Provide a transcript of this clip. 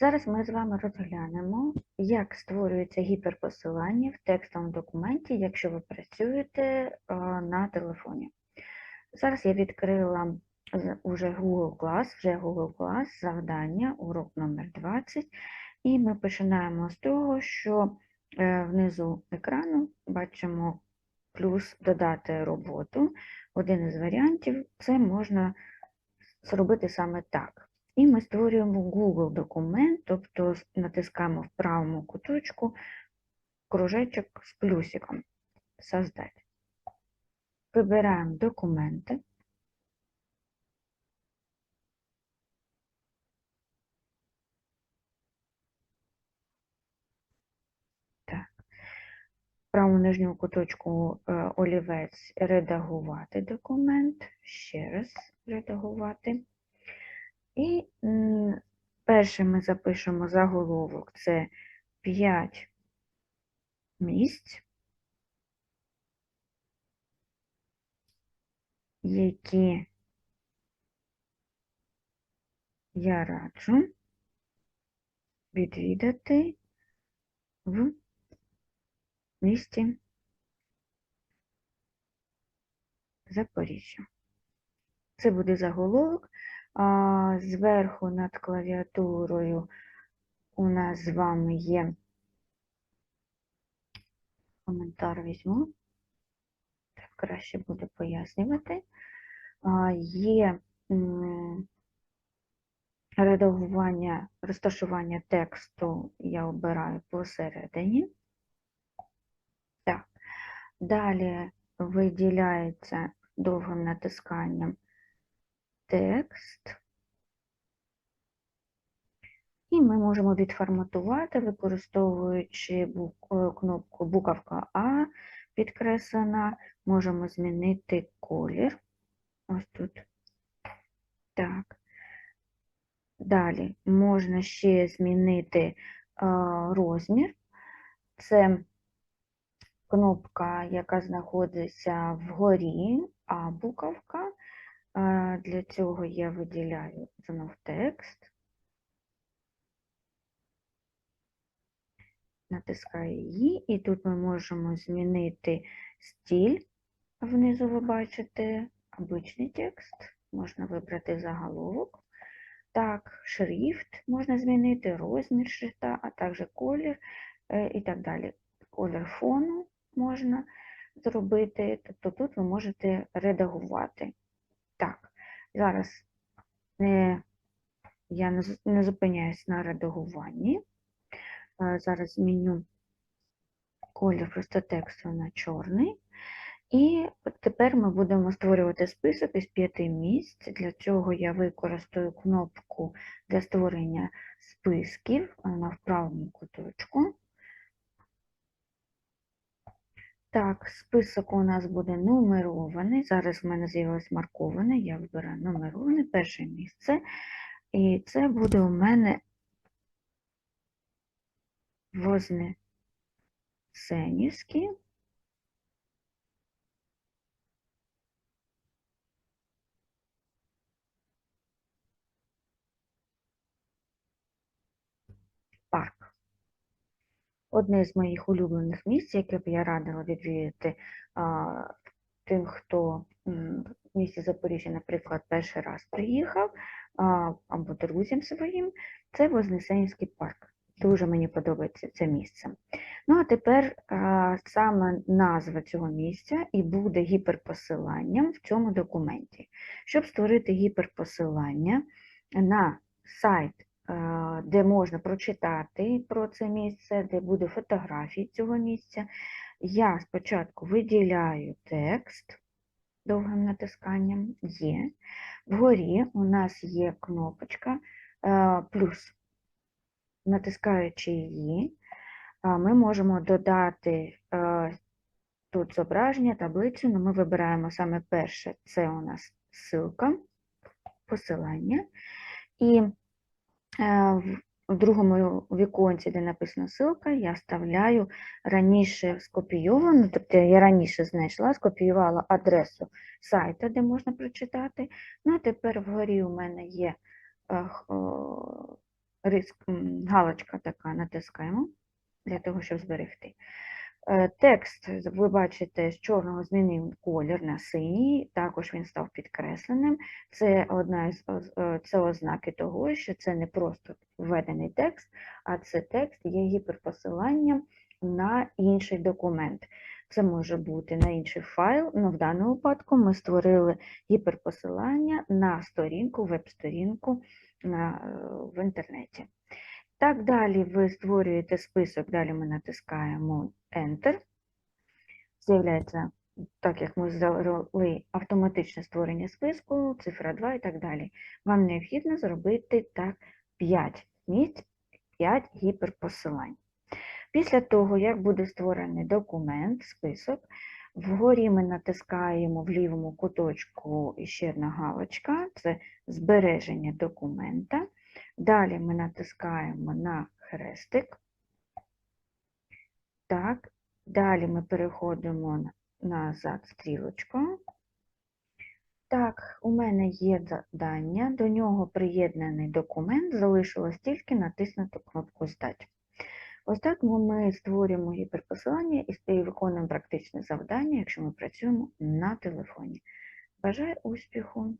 Зараз ми з вами розглянемо, як створюється гіперпосилання в текстовому документі, якщо ви працюєте е, на телефоні. Зараз я відкрила уже Google Class, вже Google Class, завдання, урок номер 20. І ми починаємо з того, що е, внизу екрану бачимо плюс додати роботу. Один із варіантів це можна зробити саме так. І ми створюємо Google документ, тобто натискаємо в правому куточку кружечок з плюсиком Создать. Вибираємо документи. В правому нижньому куточку е, олівець редагувати документ. Ще раз редагувати. І перше ми запишемо заголовок це 5 місць, які я раджу відвідати в місті Запоріжжя. Це буде заголовок. А зверху над клавіатурою у нас з вами є коментар візьму. Так краще буде пояснювати. А, Є редагування, розташування тексту я обираю посередині. Так. Далі виділяється довгим натисканням текст. І ми можемо відформатувати, використовуючи е, кнопку буковка А підкреслена, можемо змінити колір. Ось тут. Так. Далі можна ще змінити е, розмір. Це кнопка, яка знаходиться вгорі, а буковка. Для цього я виділяю знов текст. Натискаю її, і тут ми можемо змінити стиль. Внизу ви бачите обичний текст, можна вибрати заголовок. Так, шрифт можна змінити, розмір шрифта, а також колір е, і так далі. Колір фону можна зробити, тобто тут ви можете редагувати. Так, зараз не, я не, не зупиняюсь на редагуванні. Е, Зараз зміню колір просто тексту на чорний. І тепер ми будемо створювати список із п'яти місць. Для цього я використаю кнопку для створення списків вона в правому куточку. Так, список у нас буде нумерований. Зараз в мене з'явилось марковане, я вибираю нумероване, перше місце. І це буде у мене Вознесенівський. парк. Одне з моїх улюблених місць, яке б я радила відвідати а, тим, хто в місті Запоріжжя, наприклад, перший раз приїхав, а, або друзям своїм, це Вознесенівський парк. Дуже мені подобається це місце. Ну, а тепер а, саме назва цього місця і буде гіперпосиланням в цьому документі. Щоб створити гіперпосилання на сайт де можна прочитати про це місце, де буде фотографії цього місця. Я спочатку виділяю текст довгим натисканням є. Вгорі у нас є кнопочка е, плюс. Натискаючи її, е, ми можемо додати е, тут зображення, таблицю, але ми вибираємо саме перше, це у нас ссылка, посилання. І е, в в другому віконці, де написано ссылка, я вставляю раніше скопійовану, тобто я раніше знайшла, скопіювала адресу сайта, де можна прочитати. Ну, а тепер вгорі у мене є е, галочка така натискаємо для того, щоб зберегти. Е, Текст, ви бачите, з чорного змінив колір на синій, також він став підкресленим. Це одна із е, це ознаки того, що це не просто введений текст, а це текст є гіперпосиланням на інший документ. Це може бути на інший файл, але в даному випадку ми створили гіперпосилання на сторінку, веб-сторінку е, в інтернеті. Так, далі ви створюєте список, далі ми натискаємо Enter. З'являється, так як ми завели автоматичне створення списку, цифра 2 і так далі. Вам необхідно зробити так 5 місць, 5 гіперпосилань. Після того, як буде створений документ, список, вгорі ми натискаємо в лівому куточку ще одна галочка, це збереження документа. Далі ми натискаємо на хрестик. Так, далі ми переходимо назад стрілочку. Так, у мене є завдання, до нього приєднаний документ, залишилось тільки натиснути кнопку Здати. Ось так ми створюємо гіперпосилання і виконуємо практичне завдання, якщо ми працюємо на телефоні. Бажаю успіху!